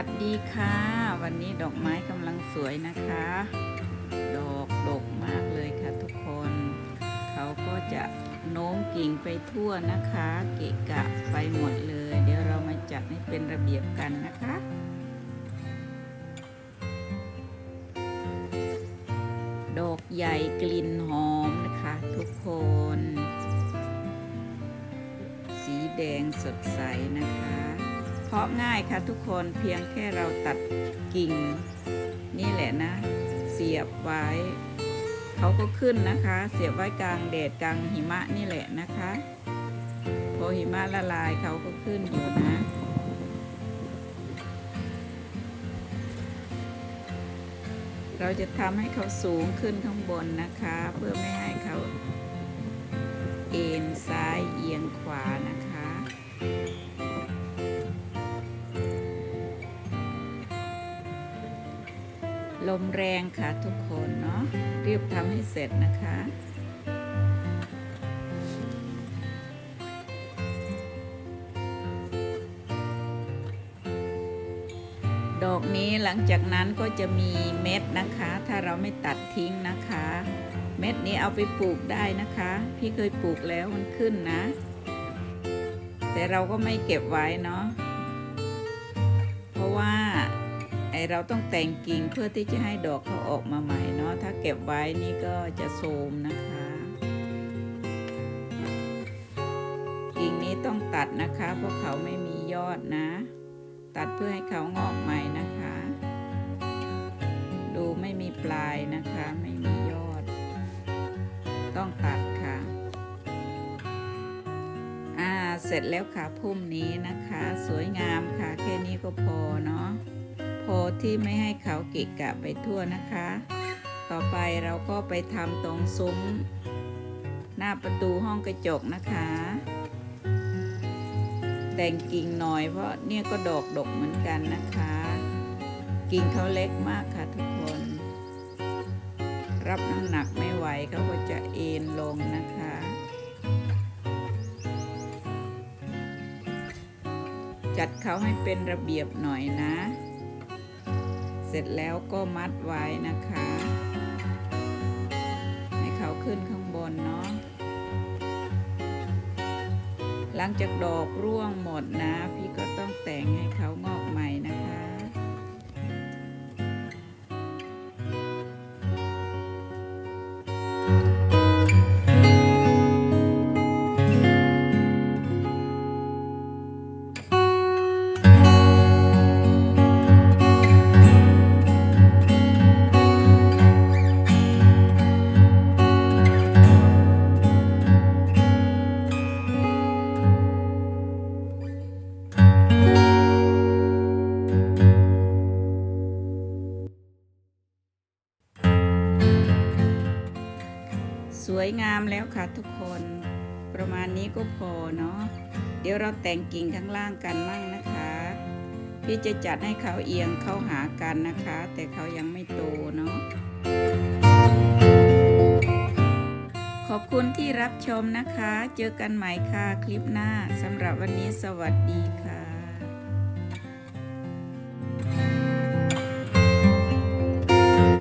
ัสดีค่ะ วันนี้ดอกไม้กำลังสวยนะคะ ดอกดกมากเลยค่ะทุกคน เขาก็จะโน้มกิ่งไปทั่วนะคะ เกะกะไปหมดเลย เดี๋ยวเรามาจัดให้เป็นระเบียบกันนะคะดอกใหญ่กลิ่นหอมนะคะ ทุกคน สีแดงสดใสนะคะ เพาะง่ายค่ะทุกคนเพียงแค่เราตัดกิ่ง นี่แหละนะ เสียบไว้ เขาก็ขึ้นนะคะ เสียบไว้กลางแดดกลางหิมะนี่แหละนะคะ พอหิมะละลายเขาก็ขึ้นอยู่นะเราจะทำให้เขาสูงขึ้นข้างบนนะคะ เพื่อไม่ให้เขาเอ็นซ้ายเอียงขวานะคะ ลมแรงค่ะทุกคนเนาะรีบทำให้เสร็จนะคะดอกนี้หลังจากนั้นก็จะมีเม็ดนะคะ ถ้าเราไม่ตัดทิ้งนะคะ เม็ดนี้เอาไปปลูกได้นะคะ พี่เคยปลูกแล้วมันขึ้นนะ แต่เราก็ไม่เก็บไว้เนาะเพราะว่า เราต้องแต่งกิ่งเพื่อที่จะให้ดอกเขาออกมาใหม่เนาะถ้าเก็บไว้นี่ก็จะโทรมนะคะ กิ่งนี้ต้องตัดนะคะ เพราะเขาไม่มียอดนะ ตัดเพื่อให้เขางอกใหม่นะคะ ดูไม่มีปลายนะคะ ไม่มียอด ต้องตัดค่ะอ่าเสร็จแล้วค่ะพุ่มนี้นะคะ สวยงามค่ะ แค่นี้ก็พอเนาะ พอที่ไม่ให้เขาเกะกะไปทั่วนะคะ ต่อไปเราก็ไปทำตรงซุ้ม หน้าประตูห้องกระจกนะคะ แต่งกิ่งหน่อยเพราะเนี่ยก็ดอกดกเหมือนกันนะคะ กิ่งเขาเล็กมากค่ะทุกคน รับน้ำหนักไม่ไหวเขาก็จะเอ็นลงนะคะจัดเขาให้เป็นระเบียบหน่อยนะ เสร็จแล้วก็มัดไว้นะคะ ให้เขาขึ้นข้างบนเนาะหลังจากดอกร่วงหมดนะ พี่ก็ต้องแต่งให้เขางอกใหม่นะคะ สวยงามแล้วค่ะทุกคน ประมาณนี้ก็พอเนาะเดี๋ยวเราแต่งกิ่งข้างล่างกันมั่งนะคะ พี่จะจัดให้เขาเอียงเข้าหากันนะคะ แต่เขายังไม่โตเนาะขอบคุณที่รับชมนะคะ เจอกันใหม่ค่ะคลิปหน้าสำหรับวันนี้สวัสดีค่ะ